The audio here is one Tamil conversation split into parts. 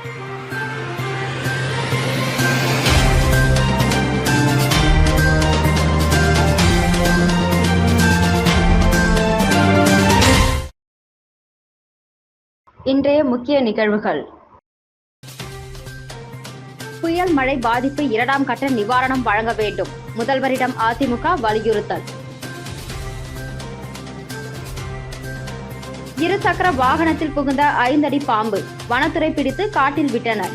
இன்றைய முக்கிய நிகழ்வுகள். புயல் மழை பாதிப்பு இரண்டாம் கட்ட நிவாரணம் வழங்க வேண்டும். முதல்வரிடம் அதிமுக வலியுறுத்தல். இருசக்கர வாகனத்தில் புகுந்த ஐந்தடி பாம்பு வனத்துறை பிடித்து காட்டில் விட்டனர்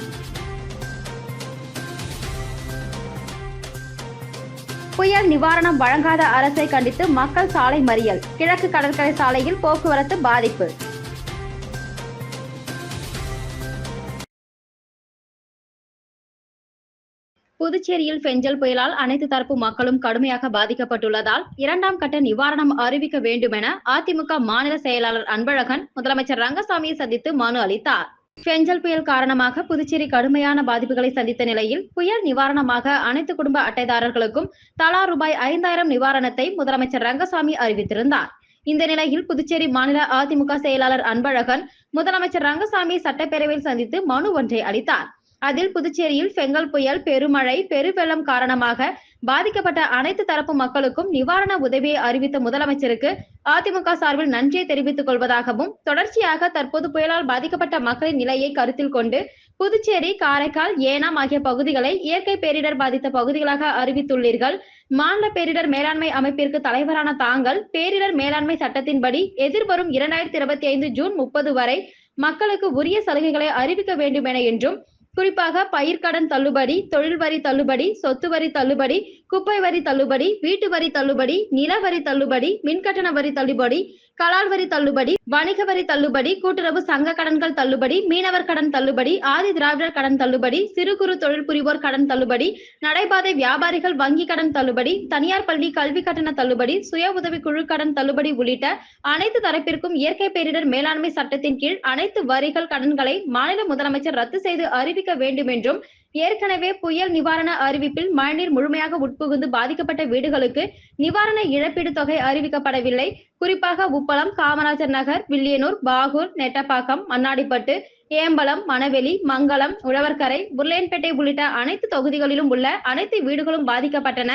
புயல் நிவாரணம் வழங்காத அரசை கண்டித்து மக்கள் சாலை மறியல். கிழக்கு கடற்கரை சாலையில் போக்குவரத்து பாதிப்பு. புதுச்சேரியில் பெஞ்சல் புயலால் அனைத்து தரப்பு மக்களும் கடுமையாக பாதிக்கப்பட்டுள்ளதால் இரண்டாம் கட்ட நிவாரணம் அறிவிக்க வேண்டுமென அதிமுக மாநில செயலாளர் அன்பழகன் முதலமைச்சர் ரங்கசாமியை சந்தித்து மனு அளித்தார். பெஞ்சல் புயல் காரணமாக புதுச்சேரி கடுமையான பாதிப்புகளை சந்தித்த நிலையில் புயல் நிவாரணமாக அனைத்து குடும்ப அட்டைதாரர்களுக்கும் தலா ரூபாய் ஐந்தாயிரம் நிவாரணத்தை முதலமைச்சர் ரங்கசாமி அறிவித்திருந்தார். இந்த நிலையில் புதுச்சேரி மாநில அதிமுக செயலாளர் அன்பழகன் முதலமைச்சர் ரங்கசாமி சட்டப்பேரவையில் சந்தித்து மனு ஒன்றை அளித்தார். அதில் புதுச்சேரியில் பெங்கல் புயல் பெருமழை பெருவெள்ளம் காரணமாக பாதிக்கப்பட்ட அனைத்து தரப்பு மக்களுக்கும் நிவாரண உதவியை அறிவித்த முதலமைச்சருக்கு அதிமுக சார்பில் நன்றியை தெரிவித்துக் கொள்வதாகவும் தொடர்ச்சியாக தற்போது புயலால் பாதிக்கப்பட்ட மக்களின் நிலையை கருத்தில் கொண்டு புதுச்சேரி காரைக்கால் ஏனாம் ஆகிய பகுதிகளை இயற்கை பேரிடர் பாதித்த பகுதிகளாக அறிவித்துள்ளீர்கள். மாநில பேரிடர் மேலாண்மை அமைப்பிற்கு தலைவரான தாங்கள் பேரிடர் மேலாண்மை சட்டத்தின்படி எதிர்வரும் இரண்டாயிரத்தி இருபத்தி ஐந்து ஜூன் முப்பது வரை மக்களுக்கு உரிய சலுகைகளை அறிவிக்க வேண்டும் என என்றும் குறிப்பாக பயிர்க்கடன் தள்ளுபடி தொழில் வரி தள்ளுபடி சொத்து வரி தள்ளுபடி குப்பை வரி தள்ளுபடி வீட்டு வரி தள்ளுபடி நில வரி தள்ளுபடி மின்கட்டண வரி தள்ளுபடி கலால் வரி தள்ளுபடி வணிக வரி தள்ளுபடி கூட்டுறவு சங்க கடன்கள் தள்ளுபடி மீனவர் கடன் தள்ளுபடி ஆதி திராவிடர் கடன் தள்ளுபடி சிறு குறு தொழில் புரிவோர் கடன் தள்ளுபடி நடைபாதை வியாபாரிகள் வங்கி கடன் தள்ளுபடி தனியார் பள்ளி கல்வி கட்டண தள்ளுபடி சுய உதவி குழு கடன் தள்ளுபடி உள்ளிட்ட அனைத்து தரப்பிற்கும் இயற்கை பேரிடர் மேலாண்மை சட்டத்தின் கீழ் அனைத்து வரிகள் கடன்களை மாநில முதலமைச்சர் ரத்து செய்து அறிவிக்க வேண்டும் என்றும் ஏற்கனவே புயல் நிவாரண அறிவிப்பில் மழைநீர் முழுமையாக உட்புகுந்து பாதிக்கப்பட்ட வீடுகளுக்கு நிவாரண இழப்பீடு தொகை அறிவிக்கப்படவில்லை. குறிப்பாக உப்பளம் காமராஜர் நகர் வில்லியனூர் பாகூர் நெட்டப்பாக்கம் மண்ணாடிப்பட்டு ஏம்பலம் மணவெளி மங்களம் உழவர்கரை உருளையன்பேட்டை உள்ளிட்ட அனைத்து தொகுதிகளிலும் உள்ள அனைத்து வீடுகளும் பாதிக்கப்பட்டன.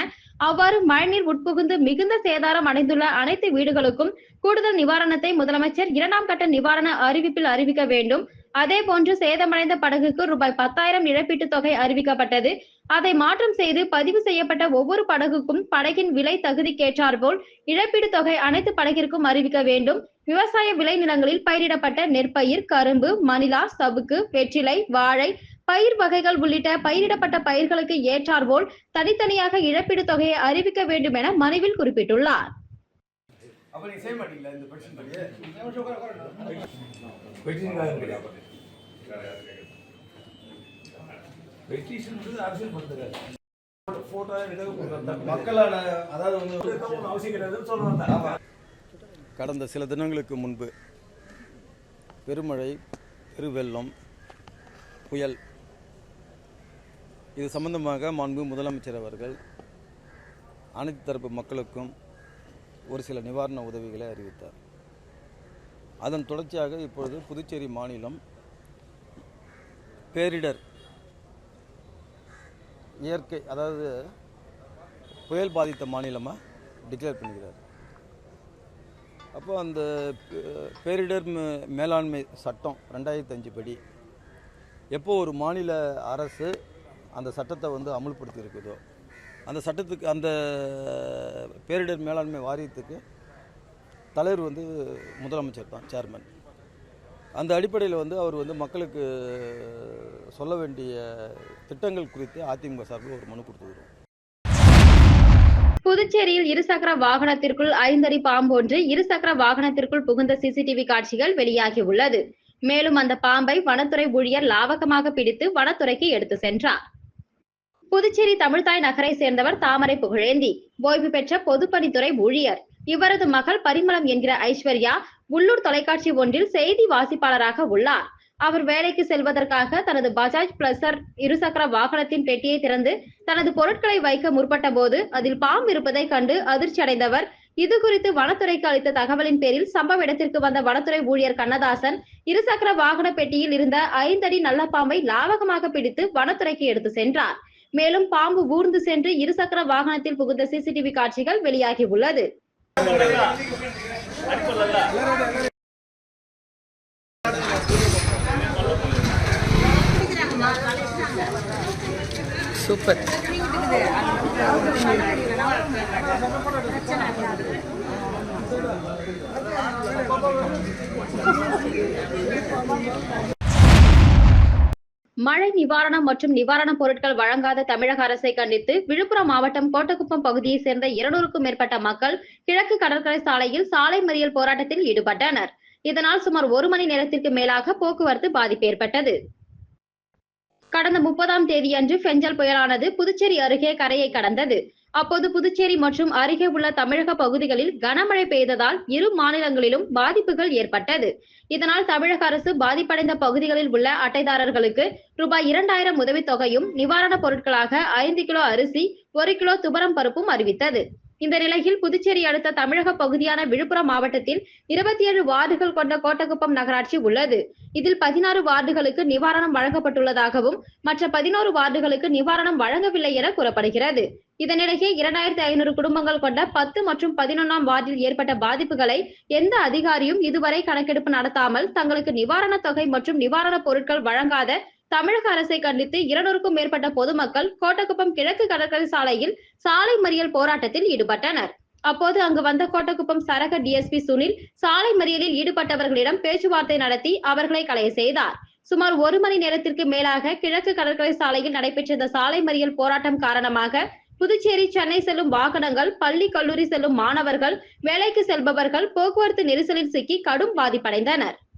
அவ்வாறு மழைநீர் உட்புகுந்து மிகுந்த சேதாரம் அடைந்துள்ள அனைத்து வீடுகளுக்கும் கூடுதல் நிவாரணத்தை முதலமைச்சர் இரண்டாம் கட்ட நிவாரண அறிவிப்பில் அறிவிக்க வேண்டும். அதே போன்று சேதமடைந்த படகுக்கு ரூபாய் பத்தாயிரம் இழப்பீட்டுத் தொகை அறிவிக்கப்பட்டது. அதை மாற்றம் செய்து பதிவு செய்யப்பட்ட ஒவ்வொரு படகுக்கும் படகின் விலை தகுதிக்கேற்றாற்போல் இழப்பீட்டுத் தொகை அனைத்து படகிற்கும் அறிவிக்க வேண்டும். விவசாய விளைநிலங்களில் பயிரிடப்பட்ட நெற்பயிர் கரும்பு மணிலா சவுக்கு வெற்றிலை வாழை பயிர் வகைகள் உள்ளிட்ட பயிரிடப்பட்ட பயிர்களுக்கு ஏற்றாற்போல் தனித்தனியாக இழப்பீடு தொகையை அறிவிக்க வேண்டும் என மனுவில் குறிப்பிட்டுள்ளார். அப்ப செய்ய மாட்டீங்களா இந்த படி. பெட்டிஷன் அதாவது அவசியம் கிடையாதுன்னு கடந்த சில தினங்களுக்கு முன்பு பெருமழை பெருவெள்ளம் புயல் இது சம்பந்தமாக மாண்பு முதலமைச்சர் அவர்கள் அனைத்து தரப்பு மக்களுக்கும் ஒரு சில நிவாரண உதவிகளை அறிவித்தார். அதன் தொடர்ச்சியாக இப்பொழுது புதுச்சேரி மாநிலம் பேரிடர் இயற்கை அதாவது புயல் பாதித்த மாநிலமாக டிக்ளேர் பண்ணிக்கிறார் அப்போ அந்த பே- பேரிடர் மே- மேலாண்மை சட்டம் ரெண்டாயிரத்தி அஞ்சு படி எப்போ ஒரு மாநில அரசு அந்த சட்டத்தை வந்து அமுல்படுத்தி இருக்குதோ அந்த சட்டத்துக்கு அந்த பேரிடர் மேலாண்மை வாரியத்துக்கு தலைவர் வந்து முதலமைச்சர் தான் சேர்மன் அந்த அடிப்படையில் வந்து அவர் வந்து மக்களுக்கு சொல்ல வேண்டிய திட்டங்கள் குறித்து அதிமுக சார்பில் ஒரு மனு கொடுத்துக்கிறோம் புதுச்சேரியில் இருசக்கர வாகனத்திற்குள் ஐந்தடி பாம்பு ஒன்று இருசக்கர வாகனத்திற்குள் புகுந்த சிசிடிவி காட்சிகள் வெளியாகி உள்ளது. மேலும் அந்த பாம்பை வனத்துறை ஊழியர் லாவகமாக பிடித்து வனத்துறைக்கு எடுத்து சென்றார். புதுச்சேரி தமிழ்தாய் நகரை சேர்ந்தவர் தாமரை புகழேந்தி. ஓய்வு பெற்ற பொதுப்பணித்துறை ஊழியர். இவரது மகள் பரிமளம் என்கிற ஐஸ்வர்யா உள்ளூர் தொலைக்காட்சி ஒன்றில் செய்தி வாசிப்பாளராக உள்ளார். அவர் வேலைக்கு செல்வதற்காக தனது பஜாஜ் பிளஸர் இருசக்கர வாகனத்தின் பெட்டியை திறந்து தனது பொருட்களை வைக்க முற்பட்ட போது அதில் பாம் இருப்பதை கண்டு அதிர்ச்சி அடைந்தவர் இது குறித்து வனத்துறைக்கு அளித்த தகவலின் பேரில் சம்பவ இடத்திற்கு வந்த வனத்துறை ஊழியர் கண்ணதாசன் இருசக்கர வாகன பெட்டியில் இருந்த ஐந்தடி நல்ல பாம்பை லாவகமாக பிடித்து வனத்துறைக்கு எடுத்து சென்றார். மேலும் பாம்பு ஊர்ந்து சென்று இருசக்கர வாகனத்தில் புகுந்த சிசிடிவி காட்சிகள் வெளியாகி உள்ளது சூப்பர். மழை நிவாரணம் மற்றும் நிவாரணப் பொருட்கள் வழங்காத தமிழக அரசை கண்டித்து விழுப்புரம் மாவட்டம் கோட்டக்குப்பம் பகுதியைச் சேர்ந்த இருநூறுக்கும் மேற்பட்ட மக்கள் கிழக்கு கடற்கரை சாலையில் சாலை மறியல் போராட்டத்தில் ஈடுபட்டனர். இதனால் சுமார் ஒரு மணி நேரத்திற்கு மேலாக போக்குவரத்து பாதிப்பு ஏற்பட்டது. கடந்த முப்பதாம் தேதியன்று பெஞ்சல் புயலானது புதுச்சேரி அருகே கரையை கடந்தது. அப்போது புதுச்சேரி மற்றும் அருகே உள்ள தமிழக பகுதிகளில் கனமழை பெய்ததால் இரு மாநிலங்களிலும் பாதிப்புகள் ஏற்பட்டது. இதனால் தமிழக அரசு பாதிப்படைந்த பகுதிகளில் உள்ள அட்டைதாரர்களுக்கு ரூபாய் இரண்டாயிரம் உதவித்தொகையும் நிவாரணப் பொருட்களாக ஐந்து கிலோ அரிசி ஒரு கிலோ துவரம் பருப்பும் அறிவித்தது. இந்த நிலையில் புதுச்சேரி அடுத்த தமிழக பகுதியான விழுப்புரம் மாவட்டத்தில் இருபத்தி ஏழு வார்டுகள் கொண்ட கோட்டகுப்பம் நகராட்சி உள்ளது. இதில் பதினாறு வார்டுகளுக்கு நிவாரணம் வழங்கப்பட்டுள்ளதாகவும் மற்ற பதினோரு வார்டுகளுக்கு நிவாரணம் வழங்கவில்லை என கூறப்படுகிறது. இதனிடையே இரண்டாயிரத்தி ஐநூறு குடும்பங்கள் கொண்ட பத்து மற்றும் பதினொன்னாம் வார்டில் ஏற்பட்ட பாதிப்புகளை எந்த அதிகாரியும் இதுவரை கணக்கெடுப்பு நடத்தாமல் தங்களுக்கு நிவாரணத் தொகை மற்றும் நிவாரணப் பொருட்கள் வழங்காத தமிழக அரசை கண்டித்து இருநூறுக்கும் மேற்பட்ட பொதுமக்கள் கோட்டக்குப்பம் கிழக்கு கடற்கரை சாலையில் சாலை மறியல் போராட்டத்தில் ஈடுபட்டனர். அப்போது அங்கு வந்த கோட்டக்குப்பம் சரக டிஎஸ்பி சுனில் சாலை மறியலில் ஈடுபட்டவர்களிடம் பேச்சுவார்த்தை நடத்தி அவர்களை கலைய செய்தார். சுமார் ஒரு மணி நேரத்திற்கு மேலாக கிழக்கு கடற்கரை சாலையில் நடைபெற்ற இந்த சாலை மறியல் போராட்டம் காரணமாக புதுச்சேரி சென்னை செல்லும் வாகனங்கள் பள்ளி கல்லூரி செல்லும் மாணவர்கள் வேலைக்கு செல்பவர்கள் போக்குவரத்து நெரிசலில் சிக்கி கடும் பாதிப்படைந்தனர்.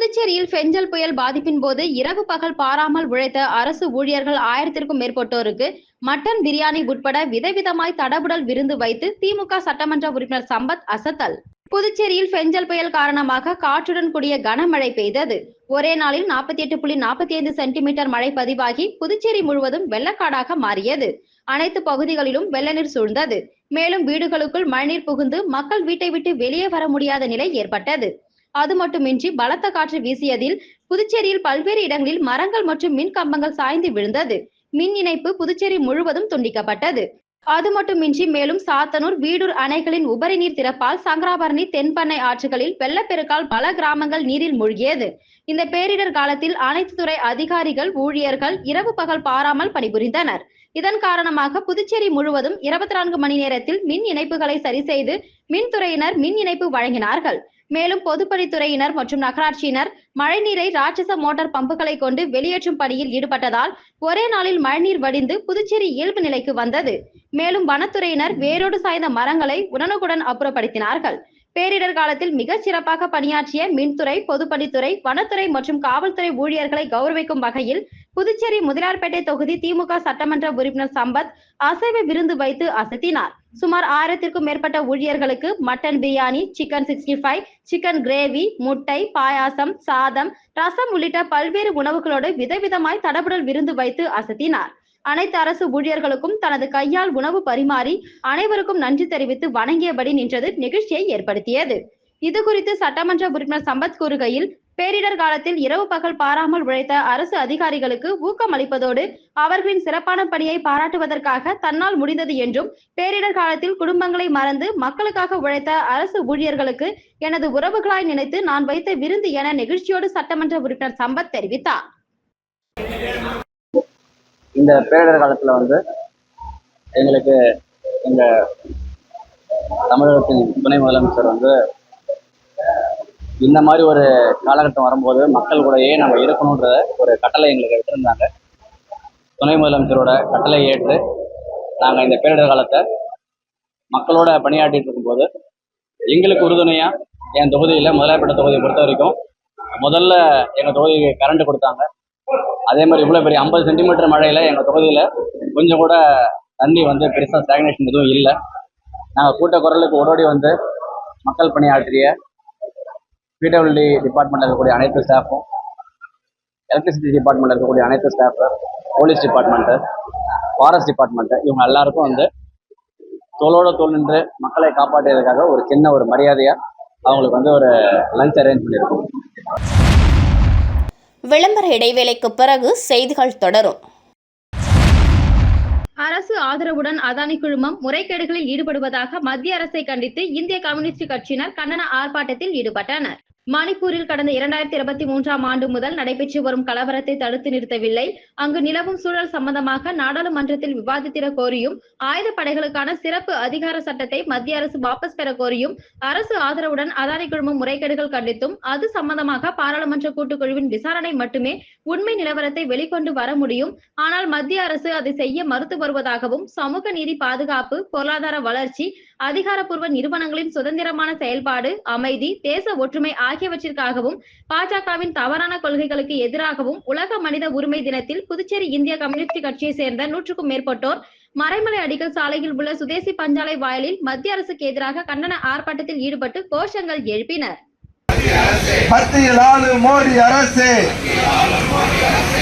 புதுச்சேரியில் பெஞ்சல் புயல் பாதிப்பின் போது இரவு பகல் பாராமல் உழைத்த அரசு ஊழியர்கள் ஆயிரத்திற்கும் மேற்பட்டோருக்கு மட்டன் பிரியாணி உட்பட விதவிதமாய் தடபுடல் விருந்து வைத்து திமுக சட்டமன்ற உறுப்பினர் சம்பத் அசத்தல். புதுச்சேரியில் பெஞ்சல் புயல் காரணமாக காற்றுடன் கூடிய கனமழை பெய்தது. ஒரே நாளில் நாற்பத்தி எட்டு புள்ளி நாற்பத்தி ஐந்து சென்டிமீட்டர் மழை பதிவாகி புதுச்சேரி முழுவதும் வெள்ளக்காடாக மாறியது. அனைத்து பகுதிகளிலும் வெள்ளநீர் சூழ்ந்தது. மேலும் வீடுகளுக்குள் மழைநீர் புகுந்து மக்கள் வீட்டை விட்டு வெளியே வர முடியாத நிலை ஏற்பட்டது. அது மட்டுமின்றி பலத்த காற்று வீசியதில் புதுச்சேரியில் பல்வேறு இடங்களில் மரங்கள் மற்றும் மின் கம்பங்கள் சாய்ந்து விழுந்தது. மின் இணைப்பு புதுச்சேரி முழுவதும் துண்டிக்கப்பட்டது. அது மட்டுமின்றி மேலும் சாத்தனூர் வீடூர் அணைகளின் உபரி நீர் திறப்பால் சங்கராபரணி தென்பண்ணை ஆற்றுகளில் வெள்ளப்பெருக்கால் பல கிராமங்கள் நீரில் மூழ்கியது. இந்த பேரிடர் காலத்தில் அனைத்து துறை அதிகாரிகள் ஊழியர்கள் இரவு பகல் பாராமல் பணிபுரிந்தனர். இதன் காரணமாக புதுச்சேரி முழுவதும் இருபத்தி நான்கு மணி நேரத்தில் மின் இணைப்புகளை சரி செய்து மின்துறையினர் மின் இணைப்பு வழங்கினார்கள். மேலும் பொதுப்பணித்துறையினர் மற்றும் நகராட்சியினர் மழைநீரை ராட்சச மோட்டார் பம்புகளை கொண்டு வெளியேற்றும் பணியில் ஈடுபட்டதால் ஒரே நாளில் மழைநீர் வடிந்து புதுச்சேரி இயல்பு நிலைக்கு வந்தது. மேலும் வனத்துறையினர் வேரோடு சாய்ந்த மரங்களை உடனுக்குடன் அப்புறப்படுத்தினார்கள். பேரிடர் காலத்தில் மிகச் சிறப்பாக பணியாற்றிய மின்துறை பொதுப்பணித்துறை வனத்துறை மற்றும் காவல்துறை ஊழியர்களை கௌரவிக்கும் வகையில் புதுச்சேரி முதலியார்பேட்டை தொகுதி திமுக சட்டமன்ற உறுப்பினர் சம்பத் அசைவ விருந்து வைத்து அசத்தினார். சுமார் ஆயிரத்திற்கும் மேற்பட்ட ஊழியர்களுக்கு mutton biryani chicken sixty five chicken gravy முட்டை பாயாசம் சாதம் ரசம் உள்ளிட்ட பல்வேறு உணவுகளோடு விதவிதமாய் தடபுடல் விருந்து வைத்து அசத்தினார். அனைத்து அரசு ஊழியர்களுக்கும் தனது கையால் உணவு பரிமாறி அனைவருக்கும் நன்றி தெரிவித்து வணங்கியபடி நின்றது நெகிழ்ச்சியை ஏற்படுத்தியது. இது குறித்து சட்டமன்ற உறுப்பினர் சம்பத் கூறுகையில் பேரிடர் காலத்தில் இரவு பகல் பாராமல் உழைத்த அரசு அதிகாரிகளுக்கு ஊக்கம் அளிப்பதோடு அவர்களின் சிறப்பான பணியை பாராட்டுவதற்காக தன்னால் முடிந்தது என்றும் பேரிடர் காலத்தில் குடும்பங்களை மறந்து மக்களுக்காக உழைத்த அரசு ஊழியர்களுக்கு எனது உறவுகளாய் நினைத்து நான் வைத்த விருந்து என நெகிழ்ச்சியோடு சட்டமன்ற உறுப்பினர் சம்பத் தெரிவித்தார். இந்த பேரிடர் காலத்தில் வந்து எங்களுக்கு இந்த தமிழகத்தின் துணை முதலமைச்சர் வந்து இந்த மாதிரி ஒரு காலகட்டம் வரும்போது மக்கள் கூடயே நம்ம இருக்கணுன்ற ஒரு கட்டளை எங்களுக்கு எடுத்திருந்தாங்க. துணை முதலமைச்சரோட கட்டளை ஏற்று நாங்கள் இந்த பேரிடர் காலத்தை மக்களோட பணியாற்றிட்டு இருக்கும்போது எங்களுக்கு உறுதுணையாக என் தொகுதியில் முதலாப்பட்ட தொகுதியை பொறுத்த வரைக்கும் முதல்ல எங்கள் தொகுதிக்கு கரண்ட் கொடுத்தாங்க. அதே மாதிரி இவ்வளோ பெரிய ஐம்பது சென்டிமீட்டர் மழையில் எங்கள் தொகுதியில் கொஞ்சம் கூட தண்ணி வந்து பெருசாக ஸ்டாக்னேஷன் எதுவும் இல்லை. நாங்கள் கூட்ட குரலுக்கு ஓடோடி வந்து மக்கள் பணியாற்றிய பிடபிள்யூடி டிபார்ட்மெண்ட்டில் இருக்கக்கூடிய அனைத்து ஸ்டாஃபும் எலக்ட்ரிசிட்டி டிபார்ட்மெண்ட்டில் இருக்கக்கூடிய அனைத்து staff police department forest department இவங்க எல்லாருக்கும் வந்து தோளோட தோல் நின்று மக்களை காப்பாற்றியதுக்காக ஒரு சின்ன ஒரு மரியாதையாக அவங்களுக்கு வந்து ஒரு லஞ்ச் அரேஞ்ச் பண்ணியிருக்கோம் விளம்பர இடைவேளைக்கு பிறகு செய்திகள் தொடரும். அரசு ஆதரவுடன் அதானி குழுமம் முறைகேடுகளில் ஈடுபடுவதாக மத்திய அரசை கண்டித்து இந்திய கம்யூனிஸ்ட் கட்சியினர் கண்டன ஆர்ப்பாட்டத்தில் ஈடுபட்டனர். மணிப்பூரில் கடந்த இரண்டாயிரத்தி இருபத்தி மூன்றாம் ஆண்டு முதல் நடைபெற்று வரும் கலவரத்தை தடுத்து நிறுத்தவில்லை. அங்கு நிலவும் சூழல் சம்பந்தமாக நாடாளுமன்றத்தில் விவாதித்திட கோரியும் ஆயுத படைகளுக்கான சிறப்பு அதிகார சட்டத்தை மத்திய அரசு வாபஸ் பெற கோரியும் அரசு ஆதரவுடன் அதானி குழுமம் முறைகேடுகள் கண்டித்தும் அது சம்பந்தமாக பாராளுமன்ற கூட்டுக்குழுவின் விசாரணை மட்டுமே உண்மை நிலவரத்தை வெளிக்கொண்டு வர முடியும். ஆனால் மத்திய அரசு அதை செய்ய மறுத்து வருவதாகவும் சமூக நீதி பாதுகாப்பு பொருளாதார வளர்ச்சி அதிகாரப்பூர்வ நிறுவனங்களின் சுதந்திரமான செயல்பாடு அமைதி தேச ஒற்றுமை ஆகியவற்றிற்காகவும் பாஜகவின் தவறான கொள்கைகளுக்கு எதிராகவும் உலக மனித உரிமை தினத்தில் புதுச்சேரி இந்திய கம்யூனிஸ்ட் கட்சியை சேர்ந்த நூற்றுக்கும் மேற்பட்டோர் மறைமலை அடிகள் சாலையில் உள்ள சுதேசி பஞ்சாலை வாயிலில் மத்திய அரசுக்கு எதிராக கண்டன ஆர்ப்பாட்டத்தில் ஈடுபட்டு கோஷங்கள் எழுப்பினர். மோடி அரசு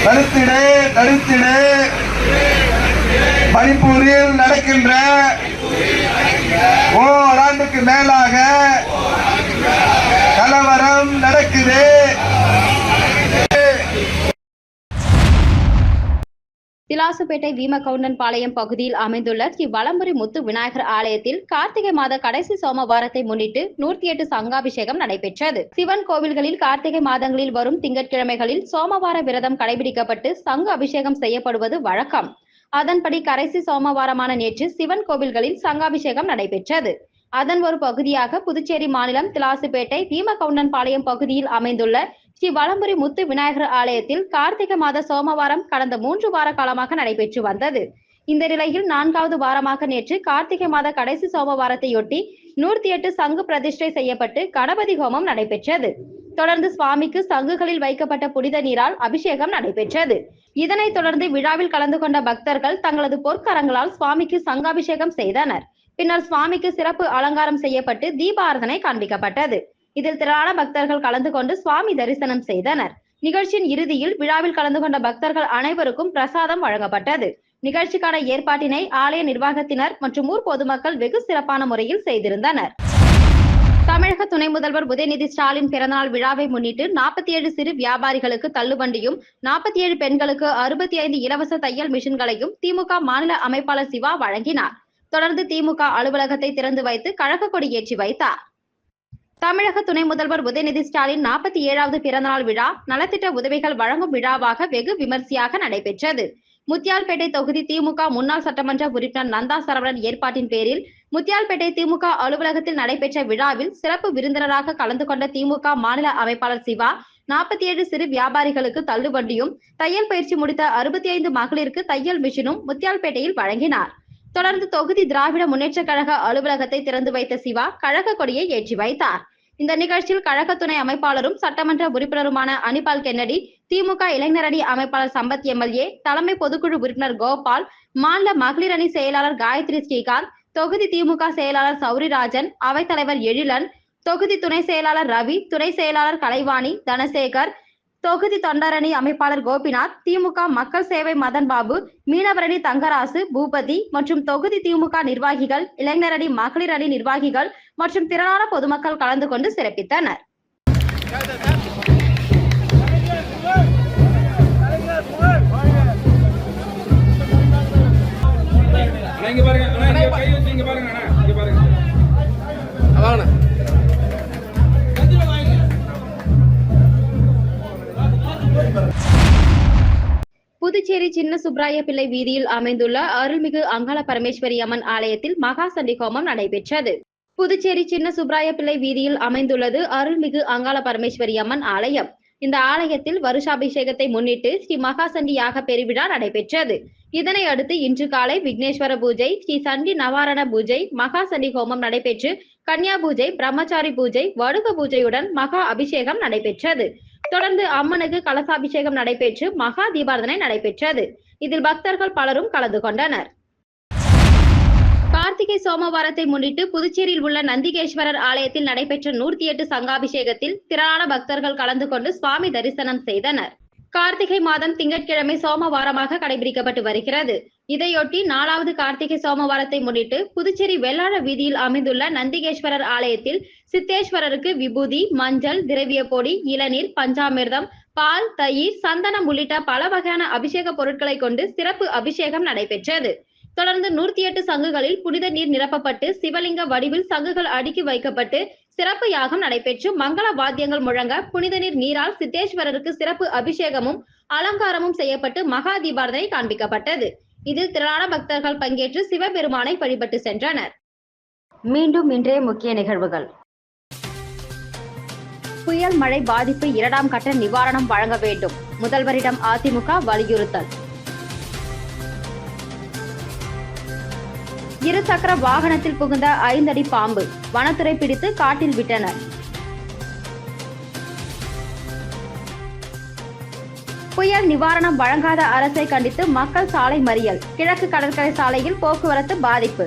தடுத்திடு தடுத்திடு மணிப்பூரில் நடக்கின்ற ஓராண்டுக்கு மேலாக கலவரம் நடக்குது. திலாசுப்பேட்டை வீமகவுண்டன் பாளையம் பகுதியில் அமைந்துள்ள ஸ்ரீ வலம்புரி முத்து விநாயகர் ஆலயத்தில் கார்த்திகை மாத கடைசி சோமவாரத்தை முன்னிட்டு நூற்றி எட்டு சங்காபிஷேகம் நடைபெற்றது. சிவன் கோவில்களில் கார்த்திகை மாதங்களில் வரும் திங்கட்கிழமைகளில் சோமவார விரதம் கடைபிடிக்கப்பட்டு சங்கு அபிஷேகம் செய்யப்படுவது வழக்கம். அதன்படி கடைசி சோமவாரமான நேற்று சிவன் கோவில்களில் சங்காபிஷேகம் நடைபெற்றது. அதன் ஒரு பகுதியாக புதுச்சேரி மாநிலம் திலாசுப்பேட்டை வீமகவுண்டன் பாளையம் பகுதியில் அமைந்துள்ள ஸ்ரீ வலம்புரி முத்து விநாயகர் ஆலயத்தில் கார்த்திகை மாத சோமவாரம் கடந்த மூன்று வார காலமாக நடைபெற்று வந்தது. இந்த நிலையில் நான்காவது வாரமாக நேற்று கார்த்திகை மாத கடைசி சோமவாரத்தையொட்டி நூற்றி எட்டு சங்கு பிரதிஷ்டை செய்யப்பட்டு கணபதி ஹோமம் நடைபெற்றது. தொடர்ந்து சுவாமிக்கு சங்குகளில் வைக்கப்பட்ட புனித நீரால் அபிஷேகம் நடைபெற்றது. இதனைத் தொடர்ந்து விழாவில் கலந்து கொண்ட பக்தர்கள் தங்களது பொற்கரங்களால் சுவாமிக்கு சங்காபிஷேகம் செய்தனர். பின்னர் சுவாமிக்கு சிறப்பு அலங்காரம் செய்யப்பட்டு தீபாரதனை காண்பிக்கப்பட்டது. இதில் திரளான பக்தர்கள் கலந்து கொண்டு சுவாமி தரிசனம் செய்தனர். நிகழ்ச்சியின் இறுதியில் விழாவில் கலந்து கொண்ட பக்தர்கள் அனைவருக்கும் பிரசாதம் வழங்கப்பட்டது. நிகழ்ச்சிக்கான ஏற்பாட்டினை ஆலய நிர்வாகத்தினர் மற்றும் ஊர் பொதுமக்கள் வெகு சிறப்பான முறையில் செய்திருந்தனர். தமிழக துணை முதல்வர் உதயநிதி ஸ்டாலின் பிறந்தநாள் விழாவை முன்னிட்டு நாற்பத்தி ஏழு சிறு வியாபாரிகளுக்கு தள்ளுவண்டியும் நாற்பத்தி ஏழு பெண்களுக்கு அறுபத்தி ஐந்து இலவச தையல் மிஷின்களையும் திமுக மாநில அமைப்பாளர் சிவா வழங்கினார். தொடர்ந்து திமுக அலுவலகத்தை திறந்து வைத்து கழக கொடி ஏற்றி வைத்தார். தமிழக துணை முதல்வர் உதயநிதி ஸ்டாலின் நாற்பத்தி ஏழாவது பிறந்தநாள் விழா நலத்திட்ட உதவிகள் வழங்கும் விழாவாக வெகு விமர்சையாக நடைபெற்றது. முத்தியால்பேட்டை தொகுதி திமுக முன்னாள் சட்டமன்ற உறுப்பினர் நந்தா சரவணன் ஏற்பாட்டின் பேரில் முத்தியால்பேட்டை திமுக அலுவலகத்தில் நடைபெற்ற விழாவில் சிறப்பு விருந்தினராக கலந்து கொண்ட திமுக மாநில அமைப்பாளர் சிவா நாற்பத்தி ஏழு சிறு வியாபாரிகளுக்கு தள்ளுவண்டியும் தையல் பயிற்சி முடித்த அறுபத்தி ஐந்து மகளிருக்கு தையல் மிஷினும் முத்தியால்பேட்டையில் வழங்கினார். தொடர்ந்து தொகுதி திராவிட முன்னேற்ற கழக அலுவலகத்தை திறந்து வைத்த சிவா கழக கொடியை ஏற்றி வைத்தார். இந்த நிகழ்ச்சியில் கழக துணை அமைப்பாளரும் சட்டமன்ற உறுப்பினருமான அனிபால் கென்னடி திமுக இளைஞரணி அமைப்பாளர் சம்பத் எம்எல்ஏ தலைமை பொதுக்குழு உறுப்பினர் கோபால் மாநில மகளிர் அணி செயலாளர் காயத்ரி ஸ்ரீகாந்த் தொகுதி திமுக செயலாளர் சௌரிராஜன் அவைத்தலைவர் எழிலன் தொகுதி துணை செயலாளர் ரவி துணை செயலாளர் கலைவாணி தனசேகர் தொகுதி தொண்டரணி அமைப்பாளர் கோபிநாத் திமுக மக்கள் சேவை மதன் பாபு மீனவரணி தங்கராசு பூபதி மற்றும் தொகுதி திமுக நிர்வாகிகள் இளைஞரணி மகளிர் அணி நிர்வாகிகள் மற்றும் திரளான பொதுமக்கள் கலந்து கொண்டு சிறப்பித்தனர். இங்க பாருங்க. புதுச்சேரி சின்ன சுப்ராய பிள்ளை வீதியில் அமைந்துள்ள அருள்மிகு அங்காள பரமேஸ்வரி அம்மன் ஆலயத்தில் மகா சண்டி ஹோமம் நடைபெற்றது. புதுச்சேரி சின்ன சுப்ராய பிள்ளை வீதியில் அமைந்துள்ளது அருள்மிகு அங்காள பரமேஸ்வரி அம்மன் ஆலயம். இந்த ஆலயத்தில் வருஷாபிஷேகத்தை முன்னிட்டு ஸ்ரீ மகாசண்டி யாக பெருவிழா நடைபெற்றது. இதனை அடுத்து இன்று காலை விக்னேஸ்வர பூஜை ஸ்ரீ சண்டி நவாரண பூஜை மகாசண்டி ஹோமம் நடைபெற்று கன்யா பூஜை பிரம்மச்சாரி பூஜை வடுக பூஜையுடன் மகா அபிஷேகம் நடைபெற்றது. தொடர்ந்து அம்மனுக்கு கலசாபிஷேகம் நடைபெற்று மகா தீபாரதனை நடைபெற்றது. இதில் பக்தர்கள் பலரும் கலந்து கொண்டனர். கார்த்திகை சோமவாரத்தை முன்னிட்டு புதுச்சேரியில் உள்ள நந்திகேஸ்வரர் ஆலயத்தில் நடைபெற்ற நூற்றி எட்டு சங்காபிஷேகத்தில் திரளான பக்தர்கள் கலந்து கொண்டு சுவாமி தரிசனம் செய்தனர். கார்த்திகை மாதம் திங்கட்கிழமை சோமவாரமாக கடைபிடிக்கப்பட்டு வருகிறது. இதையொட்டி நாலாவது கார்த்திகை சோமவாரத்தை முன்னிட்டு புதுச்சேரி வெள்ளாள வீதியில் அமைந்துள்ள நந்திகேஸ்வரர் ஆலயத்தில் சித்தேஸ்வரருக்கு விபூதி மஞ்சள் திரவிய பொடி இளநீர் பஞ்சாமிர்தம் பால் தயிர் சந்தனம் உள்ளிட்ட பல வகையான அபிஷேக பொருட்களை கொண்டு சிறப்பு அபிஷேகம் நடைபெற்றது. தொடர்ந்து நூற்றி எட்டு சங்குகளில் புனித நீர் நிரப்பப்பட்டு சிவலிங்க வடிவில் சங்குகள் அடுக்கி வைக்கப்பட்டு சிறப்பு யாகம் நடைபெற்று மங்கள வாத்தியங்கள் முழங்க புனித நீர் நீரால் சித்தேஸ்வரருக்கு சிறப்பு அபிஷேகமும் அலங்காரமும் செய்யப்பட்டு மகா தீபாரதனை காண்பிக்கப்பட்டது. இதில் திரளான பக்தர்கள் பங்கேற்று சிவபெருமானை வழிபட்டு சென்றனர். மீண்டும் இன்றைய முக்கிய நிகழ்வுகள். புயல் மழை பாதிப்பு இரண்டாம் கட்ட நிவாரணம் வழங்க வேண்டும். முதல்வரிடம் அதிமுக வலியுறுத்தல். இருசக்கர வாகனத்தில் புகுந்த ஐந்தடி பாம்பு வனத்துறை பிடித்து காட்டில் விட்டனர் புயல் நிவாரணம் வழங்காத அரசை கண்டித்து மக்கள் சாலை மறியல். கிழக்கு கடற்கரை சாலையில் போக்குவரத்து பாதிப்பு.